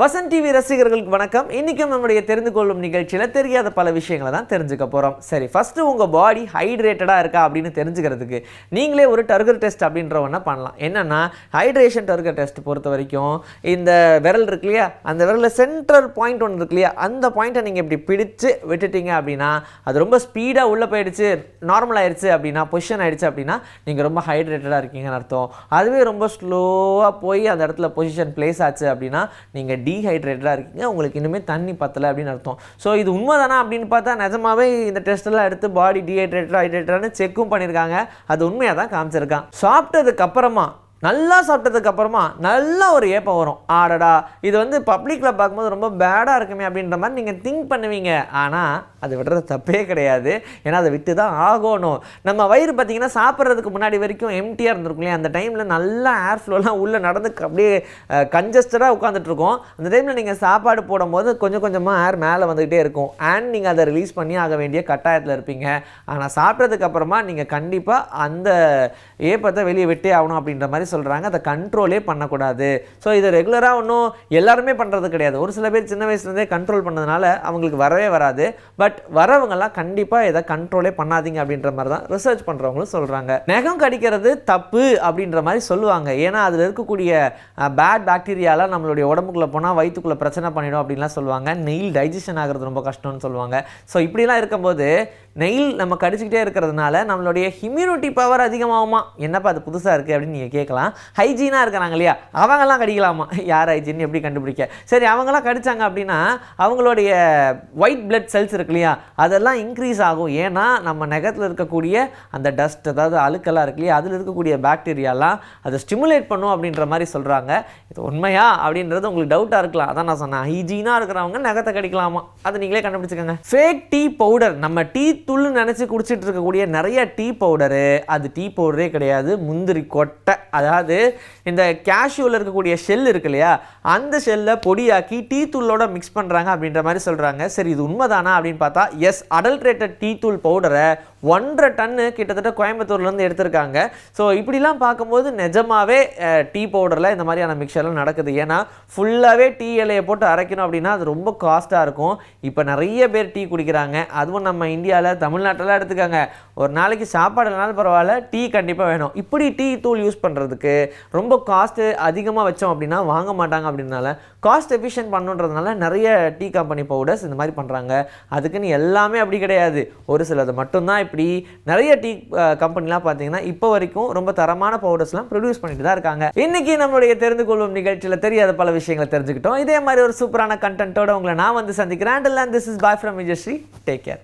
Vasanth TV ரசிகர்களுக்கு வணக்கம். இன்றைக்கும் நம்முடைய தெரிந்து கொள்ளும் நிகழ்ச்சியில் தெரியாத பல விஷயங்களை தான் தெரிஞ்சுக்க போகிறோம் சரி ஃபஸ்ட்டு உங்கள் பாடி ஹைட்ரேட்டடாக இருக்கா அப்படின்னு தெரிஞ்சுக்கிறதுக்கு நீங்களே ஒரு டர்கர் டெஸ்ட் அப்படின்ற ஒன்றை பண்ணலாம். என்னென்னா ஹைட்ரேஷன் டர்கர் டெஸ்ட் பொறுத்த வரைக்கும் இந்த விரல் இருக்கு இல்லையா? அந்த விரலில் சென்ட்ரல் பாயிண்ட் ஒன்று இருக்கு இல்லையா? அந்த பாயிண்ட்டை நீங்கள் இப்படி பிடிச்சு விட்டுட்டீங்க அப்படின்னா அது ரொம்ப ஸ்பீடாக உள்ளே போயிடுச்சு நார்மல் ஆயிடுச்சு அப்படின்னா பொசிஷன் ஆயிடுச்சு அப்படின்னா நீங்கள் ரொம்ப ஹைட்ரேட்டடாக இருக்கீங்கன்னு அர்த்தம். அதுவே ரொம்ப ஸ்லோவாக போய் அந்த இடத்துல பொசிஷன் பிளேஸ் ஆச்சு அப்படின்னா நீங்கள் டீஹைட்ரேட்டடாக இருக்கீங்க. உங்களுக்கு இன்னுமே தண்ணி பத்தலை அப்படின்னு அர்த்தம். ஸோ இது உண்மைதானா அப்படின்னு பார்த்தா நிஜமாவே இந்த டெஸ்ட்டெல்லாம் எடுத்து பாடி டீஹைட்ரேட்டட் ஹைட்ரேட்டடானு செக்கும் பண்ணியிருக்காங்க அது உண்மையாக தான் காமிச்சிருக்கான். சாப்பிட்டதுக்கு அப்புறமா நல்லா சாப்பிட்டதுக்கு அப்புறமா நல்ல ஒரு ஏப்பம் வரும். ஆடடா இது வந்து பப்ளிக்கில் பார்க்கும்போது ரொம்ப பேடாக இருக்குமே அப்படின்ற மாதிரி நீங்கள் திங்க் பண்ணுவீங்க. ஆனால் அது விடுறது தப்பே கிடையாது. ஏன்னா அதை விட்டு தான் ஆகணும். நம்ம வயிறு பார்த்தீங்கன்னா சாப்பிட்றதுக்கு முன்னாடி வரைக்கும் எம்டியாக இருந்திருக்கும் இல்லையா? அந்த டைமில் நல்லா ஏர் ஃப்ளோலாம் உள்ளே நடந்து அப்படியே கஞ்சஸ்டடாக உட்காந்துட்ருக்கோம் அந்த டைமில் நீங்கள் சாப்பாடு போடும்போது கொஞ்சம் கொஞ்சமாக ஏர் மேலே வந்துக்கிட்டே இருக்கும். அண்ட் நீங்கள் அதை ரிலீஸ் பண்ணி ஆக வேண்டிய கட்டாயத்தில் இருப்பீங்க. ஆனால் சாப்பிட்றதுக்கு அப்புறமா நீங்கள் கண்டிப்பாக அந்த ஏப்பத்தை வெளியே விட்டே ஆகணும் அப்படின்ற மாதிரி சொல்கிறாங்க அதை கண்ட்ரோலே பண்ணக்கூடாது. ஸோ இதை ரெகுலராக ஒன்றும் எல்லாருமே பண்ணுறது கிடையாது. ஒரு சில பேர் சின்ன வயசுலேருந்தே கண்ட்ரோல் பண்ணதுனால அவங்களுக்கு வரவே வராது. பட் வரவங்கெல்லாம் கண்டிப்பாக இதை கண்ட்ரோலே பண்ணாதீங்க அப்படின்ற மாதிரி தான் ரிசர்ச் பண்ணுறவங்களும் சொல்கிறாங்க நகம் கடிக்கிறது தப்பு அப்படின்ற மாதிரி சொல்லுவாங்க. ஏன்னா அதில் இருக்கக்கூடிய பேட் பாக்டீரியாலாம் நம்மளுடைய உடம்புக்குள்ளே போனால் வயிற்றுக்குள்ளே பிரச்சனை பண்ணிடும் அப்படின்லாம் சொல்லுவாங்க. நெயில் டைஜஷன் ஆகிறது ரொம்ப கஷ்டம்னு சொல்லுவாங்க. ஸோ இப்படிலாம் இருக்கும்போது நெயில் நம்ம கடிச்சிக்கிட்டே இருக்கிறதுனால நம்மளுடைய இம்யூனிட்டி பவர் அதிகமாகுமா? என்னப்பா அது புதுசாக இருக்குது அப்படின்னு நீங்கள் கேட்கலாம். ஹைஜீனாக இருக்கிறாங்க இல்லையா? அவங்கெல்லாம் கடிக்கலாமா? யார் ஹைஜீன் எப்படி கண்டுபிடிக்க? சரி அவங்களாம் கடித்தாங்க அப்படின்னா அவங்களுடைய ஒயிட் பிளட் செல்ஸ் இருக்கு இல்லையா? அதெல்லாம் இன்க்ரீஸ் ஆகும். ஏன்னா நம்ம நகத்தில் இருக்கக்கூடிய அந்த டஸ்ட் அதாவது அழுக்கெல்லாம் இருக்கு இல்லையா? அதில் இருக்கக்கூடிய பாக்டீரியாலாம் அதை ஸ்டிமுலேட் பண்ணும் அப்படின்ற மாதிரி சொல்கிறாங்க இது உண்மையா? அப்படின்றது உங்களுக்கு டவுட்டாக இருக்கலாம். அதான் நான் சொன்னேன். ஹைஜீனாக இருக்கிறவங்க நகத்தை கடிக்கலாமா? அதை நீங்களே கண்டுபிடிச்சிக்கோங்க. ஃபேக் டீ பவுடர் நம்ம டீ துள்ளு நினச்சி குடிச்சிட்டு இருக்கக்கூடிய நிறைய டீ பவுடரு அது டீ பவுடரே கிடையாது. முந்திரி கொட்டை. அதாவது இந்த கேஷ்யூவில் இருக்கக்கூடிய ஷெல் இருக்கு இல்லையா அந்த ஷெல்லை பொடியாக்கி டீ தூளோட மிக்ஸ் பண்ணுறாங்க அப்படின்ற மாதிரி சொல்கிறாங்க சரி இது உண்மைதானா அப்படின்னு பார்த்தா எஸ் அடல்ட்ரேட்டட் டீ தூள் பவுடரை ஒன்றரை டன்னு கிட்டத்தட்ட கோயம்புத்தூர்லேருந்து எடுத்திருக்காங்க. ஸோ இப்படிலாம் பார்க்கும்போது நிஜமாகவே டீ பவுடரில் இந்த மாதிரியான மிக்சர்லாம் நடக்குது. ஏன்னா ஃபுல்லாகவே டீ இலையை போட்டு அரைக்கணும் அப்படின்னா அது ரொம்ப காஸ்ட்டாக இருக்கும். இப்போ நிறைய பேர் டீ குடிக்கிறாங்க. அதுவும் நம்ம இந்தியாவில் தமிழ்நாட்டில் எடுத்துக்காங்க. ஒரு நாளைக்கு சாப்பாடு இல்லைனாலும் பரவாயில்ல டீ கண்டிப்பாக வேணும். இப்படி டீ தூள் யூஸ் பண்ணுறதுக்கு ரொம்ப காஸ்ட்டு அதிகமாக வச்சோம் அப்படின்னா வாங்க மாட்டாங்க அப்படின்னால காஸ்ட் எஃபிஷியன்ட் பண்ணுன்றதுனால நிறைய டீ கம்பெனி பவுடர்ஸ் இந்த மாதிரி பண்ணுறாங்க அதுக்குன்னு எல்லாமே அப்படி கிடையாது. ஒரு சிலது மட்டும்தான் இப்படி நிறைய டீ கம்பெனிலாம் பார்த்தீங்கன்னா இப்போ வரைக்கும் ரொம்ப தரமான பவுடர்ஸ்லாம் ப்ரொடியூஸ் பண்ணிட்டு தான் இருக்காங்க. இன்னைக்கு நம்மளுடைய தெரிந்து கொள்ளும் நிகழ்ச்சியில் தெரியாத பல விஷயங்களை தெரிஞ்சுக்கிட்டோம். இதே மாதிரி ஒரு சூப்பரான கண்டென்ட்டோட உங்களை நான் வந்து சந்திக்கிறேன். And this is bye from Vijayasri take care